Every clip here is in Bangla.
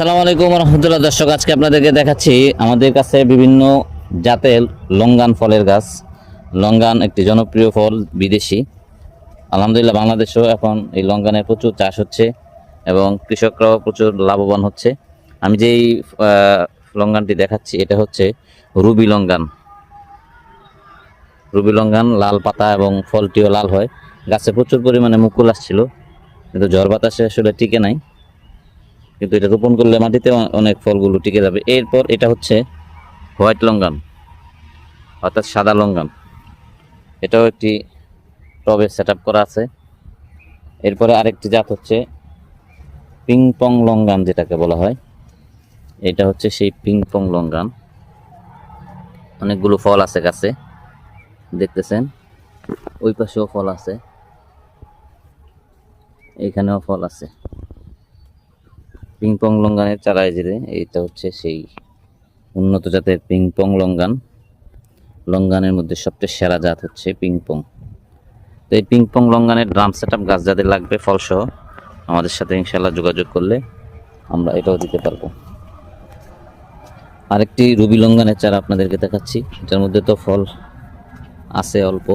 আসসালামু আলাইকুম রহমতুল্লাহ। দর্শক, আজকে আপনাদেরকে দেখাচ্ছি আমাদের কাছে বিভিন্ন জাতের লঙ্গান ফলের গাছ। লঙ্গান একটি জনপ্রিয় ফল, বিদেশি। আলহামদুলিল্লাহ, বাংলাদেশেও এখন এই লঙ্গানের প্রচুর চাষ হচ্ছে এবং কৃষকরাও প্রচুর লাভবান হচ্ছে। আমি যেই লঙ্গানটি দেখাচ্ছি, এটা হচ্ছে রুবি লঙ্গান। রুবি লঙ্গান লাল পাতা এবং ফলটিও লাল হয়। গাছে প্রচুর পরিমাণে মুকুল আসছিল, কিন্তু ঝড় বাতাসে আসলে টিকে নাই। কিন্তু এটা রোপণ করলে মাটিতে অনেক ফলগুলো টিকে যাবে। এরপর এটা হচ্ছে হোয়াইট লঙ্গান, অর্থাৎ সাদা লঙ্গান। এটাও একটি টবে সেট করা আছে। এরপরে আরেকটি জাত হচ্ছে পিং পং লঙ্গান যেটাকে বলা হয়। এটা হচ্ছে সেই পিং পং লঙ্গান। অনেকগুলো ফল আছে গাছে, দেখতেছেন? ওই পাশেও ফল আছে। এখানেও ফল আছে। পিংপং লঙ্গানের চারা এই যে এইটা হচ্ছে সেই উন্নত জাতের পিংপং লঙ্গান লঙ্গানের মধ্যে সবচেয়ে সেরা জাত হচ্ছে পিংপং তো এই পিংপং লঙ্গানের ড্রাম সেট আপ গাছ যাদের লাগবে, ফলসহ আমাদের সাথে ইনশাল্লাহ যোগাযোগ করলে আমরা এটাও দিতে পারব। আরেকটি রুবি লঙ্গানের চারা আপনাদেরকে দেখাচ্ছি, এটার মধ্যে তো ফল আছে অল্প।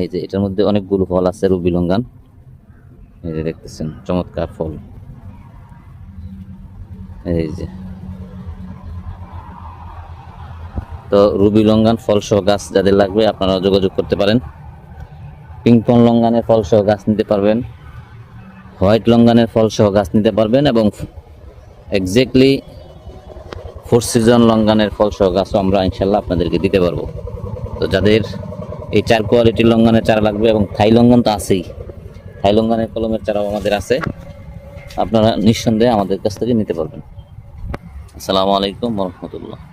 এই যে এটার মধ্যে অনেকগুলো ফল আছে রুবি লঙ্গান এই যে দেখতেছেন, চমৎকার ফল। এই যে। তো রুবি লঙ্গান ফল সহ গাছ যাদের লাগবে আপনারা যোগাযোগ করতে পারেন। পিংপং লঙ্গানের ফল সহ গাছ নিতে পারবেন। হোয়াইট লঙ্গানের ফল সহ গাছ নিতে পারবেন এবং এক্স্যাক্টলি ফোর সিজন লঙ্গানের ফল সহ গাছও আমরা ইনশাল্লাহ আপনাদেরকে দিতে পারব। তো যাদের এই চার কোয়ালিটির লঙ্গানের চারা লাগবে এবং থাই লঙ্ঘন তো আছেই থাই লঙ্ঘনের কলমের চারাও আমাদের আছে। আপনারা নিঃসন্দেহে আমাদের কাছ থেকে নিতে পারবেন। আসসালামু আলাইকুম রহমতুল্লাহ।